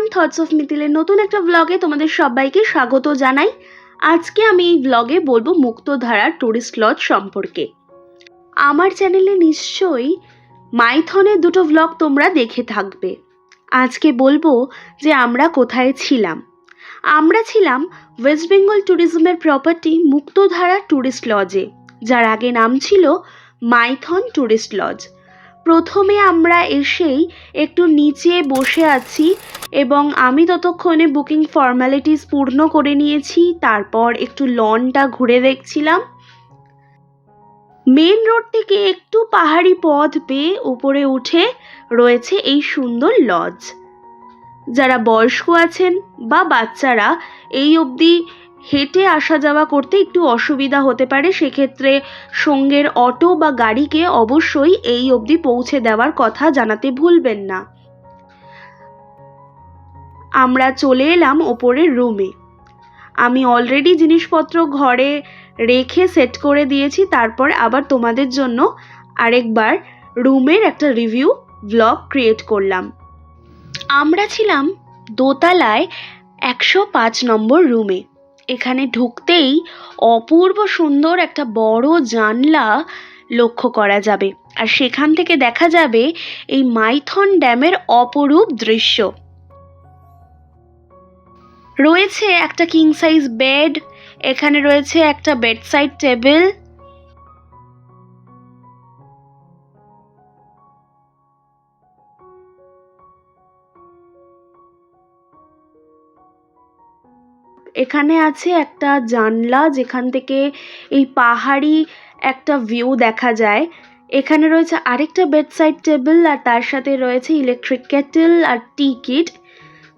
Everyone thoughts of মিথিলের নতুন একটা ভ্লগে তোমাদের সবাইকে স্বাগত জানাই। আজকে আমি এই ভ্লগে বলব মুক্তধারা টুরিস্ট লজ সম্পর্কে। আমার চ্যানেলে নিশ্চয়ই মাইথনের দুটো ভ্লগ তোমরা দেখে থাকবে। আজকে বলব যে আমরা কোথায় ছিলাম। আমরা ছিলাম ওয়েস্ট বেঙ্গল ট্যুরিজমের প্রপার্টি মুক্তধারা ট্যুরিস্ট লজে যার আগে নাম ছিল মাইথন ট্যুরিস্ট লজ প্রথমে আমরা এসেই একটু নিচে বসে আছি এবং আমি ততক্ষণে বুকিং ফর্মালিটিস পূর্ণ করে নিয়েছি, তারপর একটু লনটা ঘুরে দেখছিলাম। মেন রোড থেকে একটু পাহাড়ি পথ পেয়ে উপরে উঠে রয়েছে এই সুন্দর লজ। যারা বয়স্ক আছেন বা বাচ্চারা, এই অবধি হেঁটে আসা যাওয়া করতে একটু অসুবিধা হতে পারে, সেক্ষেত্রে সঙ্গের অটো বা গাড়িকে অবশ্যই এই অবধি পৌঁছে দেওয়ার কথা জানাতে ভুলবেন না। আমরা চলে এলাম ওপরের রুমে। আমি অলরেডি জিনিসপত্র ঘরে রেখে সেট করে দিয়েছি, তারপর আবার তোমাদের জন্য আরেকবার রুমের একটা রিভিউ ব্লগ ক্রিয়েট করলাম। আমরা ছিলাম দোতলায় একশো পাঁচ নম্বর রুমে। এখানে ঢুকতেই অপূর্ব সুন্দর একটা বড় জানলা লক্ষ্য করা যাবে। আর সেখান থেকে দেখা যাবে এই মাইথন ড্যামের অপরূপ দৃশ্য। রয়েছে একটা কিং সাইজ বেড এখানে রয়েছে একটা বেডসাইড টেবিল এখানে আছে একটা জানলা যেখান থেকে এই পাহাড়ি একটা ভিউ দেখা যায়। এখানে রয়েছে আরেকটা বেডসাইড টেবিল আর তার সাথে রয়েছে ইলেকট্রিক কেটেল আর টি কিট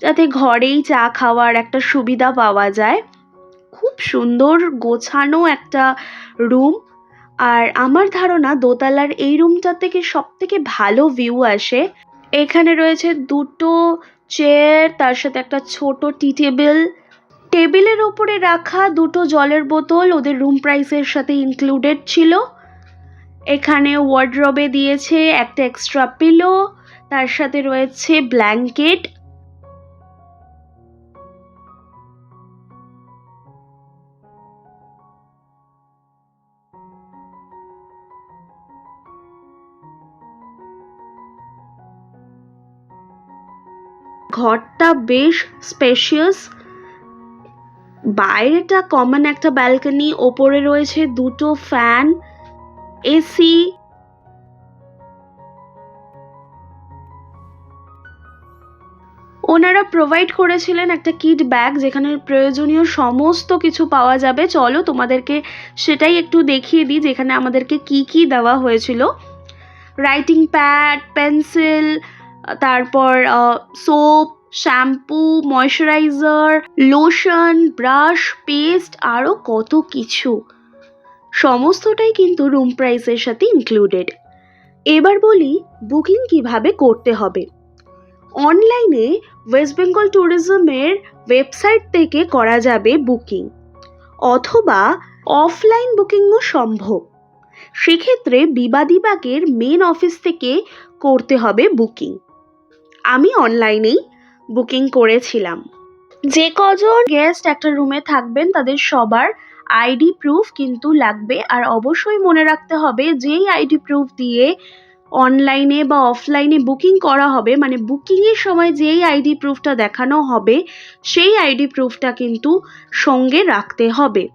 যাতে ঘরেই চা খাওয়ার একটা সুবিধা পাওয়া যায়। খুব সুন্দর গোছানো একটা রুম আর আমার ধারণা দোতলার এই রুমটা থেকে সব থেকে ভালো ভিউ আসে। এখানে রয়েছে দুটো চেয়ার তার সাথে একটা ছোট টি টেবিল টেবিলের ওপরে রাখা দুটো জলের বোতল ওদের রুম প্রাইসের সাথে ইনক্লুডেড ছিল। এখানে ওয়ার্ড্রবে দিয়েছে একটা এক্সট্রা পিলো তার সাথে রয়েছে ব্ল্যাঙ্কেট ঘরটা বেশ স্পেশিয়াস বাইরেটা কমন একটা ব্যালকনি ওপরে রয়েছে দুটো ফ্যান এসি ওনারা প্রোভাইড করেছিলেন একটা কিট ব্যাগ যেখানে প্রয়োজনীয় সমস্ত কিছু পাওয়া যাবে। চলো তোমাদেরকে সেটাই একটু দেখিয়ে দিই যেখানে আমাদেরকে কি কি দেওয়া হয়েছিল। রাইটিং প্যাড পেন্সিল তারপর soap shampoo, moisturiser, lotion, brush, paste আরও কত কিছু। সমস্তটাই কিন্তু রুম প্রাইসের সাথে ইনক্লুডেড এবার বলি বুকিং কীভাবে করতে হবে। অনলাইনে ওয়েস্ট বেঙ্গল ট্যুরিজমের ওয়েবসাইট থেকে করা যাবে বুকিং অথবা অফলাইন বুকিংও সম্ভব। সেক্ষেত্রে বিবাদীবাগের মেন অফিস থেকে করতে হবে বুকিং আমি অনলাইনেই বুকিং করেছিলাম। যে কজন গেস্ট একটা রুমে থাকবেন, তাদের সবার আইডি প্রুফ কিন্তু লাগবে। আর অবশ্যই মনে রাখতে হবে, যেই আইডি প্রুফ দিয়ে অনলাইনে বা অফলাইনে বুকিং করা হবে মানে বুকিংয়ের সময় যেই আইডি প্রুফটা দেখানো হবে, সেই আইডি প্রুফটা কিন্তু সঙ্গে রাখতে হবে।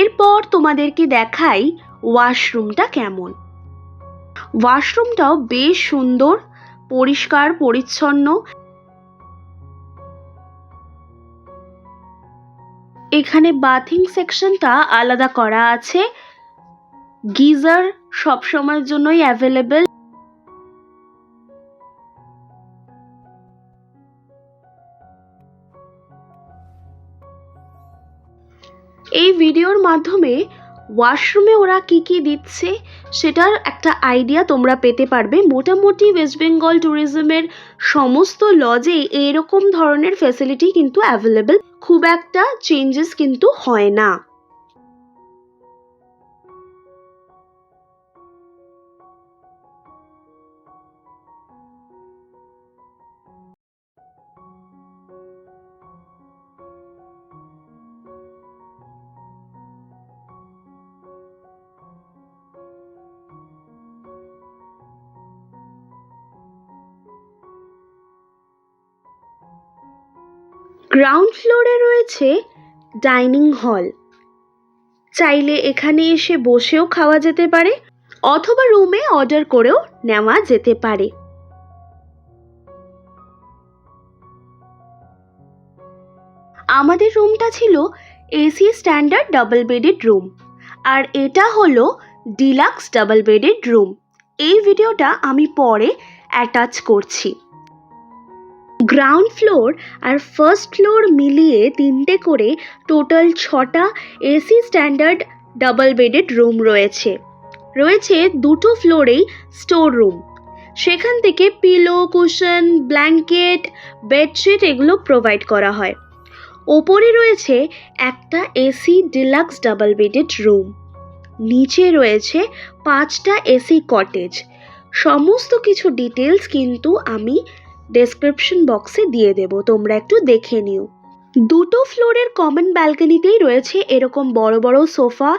এরপর তোমাদেরকে দেখাই ওয়াশরুমটা কেমন। ওয়াশরুমটাও বেশ সুন্দর, পরিষ্কার, পরিচ্ছন্ন। এখানে বাথিং সেকশনটা আলাদা করা আছে। গিজার সবসময়ের জন্যই অ্যাভেলেবেল মাধ্যমে ওয়াশরুমে ওরা কি কি দিচ্ছে সেটার একটা আইডিয়া তোমরা পেতে পারবে। মোটামুটি ওয়েস্ট বেঙ্গল ট্যুরিজমের সমস্ত লজে এরকম ধরনের ফেসিলিটি কিন্তু অ্যাভেলেবেল খুব একটা চেঞ্জেস কিন্তু হয় না। গ্রাউন্ড ফ্লোরে রয়েছে ডাইনিং হল চাইলে এখানে এসে বসেও খাওয়া যেতে পারে, অথবা রুমে অর্ডার করেও নেওয়া যেতে পারে। আমাদের রুমটা ছিল AC standard double bedded room আর এটা হলো ডিলাক্স ডাবল বেডেড রুম এই ভিডিওটা আমি পরে অ্যাটাচ করছি। গ্রাউন্ড ফ্লোর আর ফার্স্ট ফ্লোর মিলিয়ে তিনটে করে টোটাল ছটা AC standard double bedded room রয়েছে। রয়েছে দুটো ফ্লোরেই স্টোর রুম। সেখান থেকে পিলো কুশন ব্ল্যাঙ্কেট বেডশিট এগুলো প্রোভাইড করা হয়। ওপরে রয়েছে একটা AC deluxe double bedded room নিচে রয়েছে পাঁচটা এসি কটেজ সমস্ত কিছু ডিটেলস কিন্তু আমি ডেসক্রিপশন বক্সে দিয়ে দেব, তোমরা একটু দেখে নিও। দুটো ফ্লোরের কমন ব্যালকনিতেই রয়েছে এরকম বড় বড় সোফা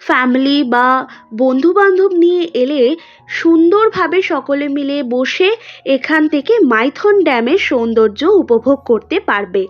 ফ্যামিলি বা বন্ধু বান্ধব নিয়ে এলে সুন্দরভাবে সকলে মিলে বসে এখান থেকে মাইথন ড্যামের সৌন্দর্য উপভোগ করতে পারবে।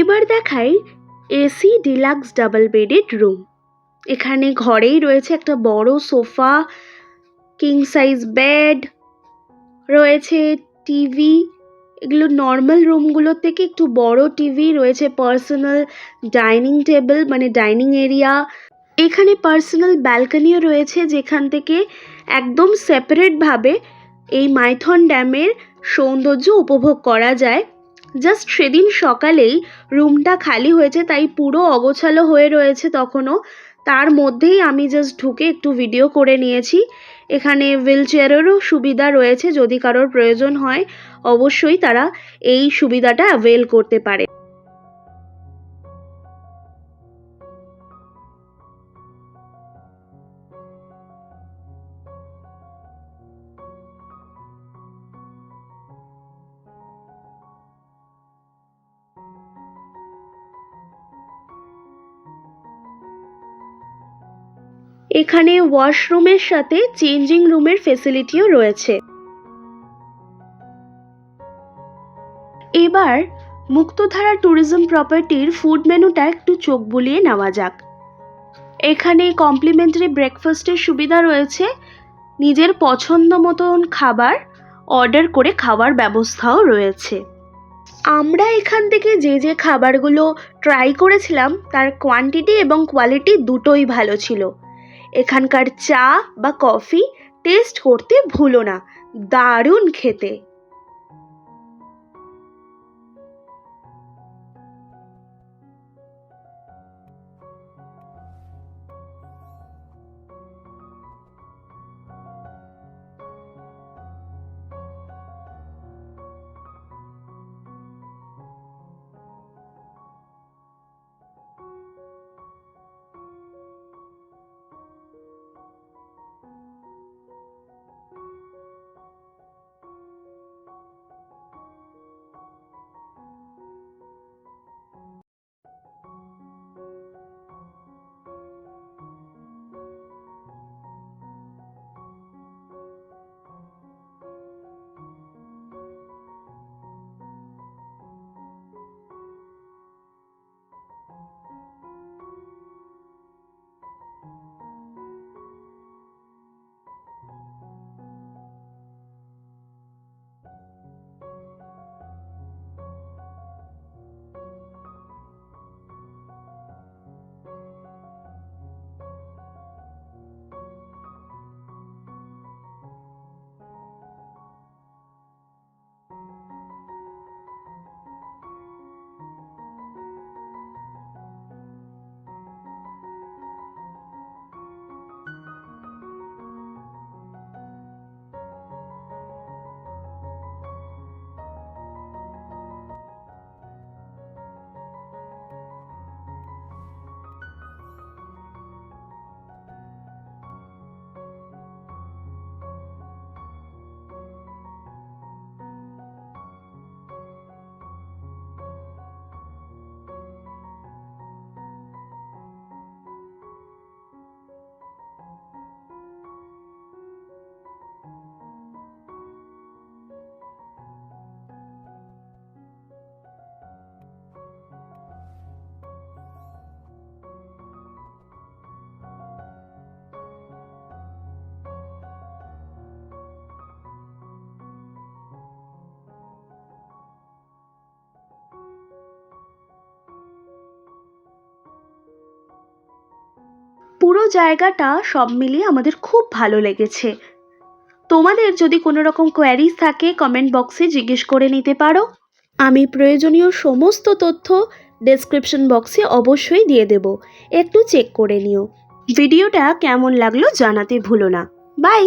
এবার দেখাই AC deluxe double bedded room. এখানে ঘরেই রয়েছে একটা বড় সোফা কিং সাইজ বেড রয়েছে টিভি এগুলো নর্মাল রুমগুলোর থেকে একটু বড় টিভি রয়েছে পার্সোনাল ডাইনিং টেবিল মানে ডাইনিং এরিয়া এখানে পার্সোনাল ব্যালকনিও রয়েছে যেখান থেকে একদম সেপারেটভাবে এই মাইথন ড্যামের সৌন্দর্য উপভোগ করা যায়। জাস্ট সেদিন সকালেই রুমটা খালি হয়েছে, তাই পুরো অগোছালো হয়ে রয়েছে তখনও। তার মধ্যেই আমি জাস্ট ঢুকে একটু ভিডিও করে নিয়েছি। এখানে হুইল চেয়ারেরও সুবিধা রয়েছে, যদি কারোর প্রয়োজন হয়, অবশ্যই তারা এই সুবিধাটা অ্যাভেল করতে পারে। এখানে ওয়াশরুমের সাথে চেঞ্জিং রুমের ফেসিলিটিও রয়েছে। এবার মুক্তধারা ট্যুরিজম প্রপার্টির ফুড মেনুটা একটু চোখ বুলিয়ে নেওয়া যাক। এখানে কমপ্লিমেন্টারি ব্রেকফাস্টের সুবিধা রয়েছে। নিজের পছন্দ মতন খাবার অর্ডার করে খাওয়ার ব্যবস্থাও রয়েছে। আমরা এখান থেকে যে যে খাবারগুলো ট্রাই করেছিলাম, তার কোয়ান্টিটি এবং কোয়ালিটি দুটোই ভালো ছিল। এখানকার চা বা কফি টেস্ট করতে ভুলো না। দারুণ খেতে। জায়গাটা সব মিলিয়ে আমাদের খুব ভালো লেগেছে। তোমাদের যদি কোনো রকম কোয়ারিজ থাকে কমেন্ট বক্সে জিজ্ঞেস করে নিতে পারো। আমি প্রয়োজনীয় সমস্ত তথ্য ডেসক্রিপশন বক্সে অবশ্যই দিয়ে দেব। একটু চেক করে নিও। ভিডিওটা কেমন লাগল জানাতে ভুলো না। বাই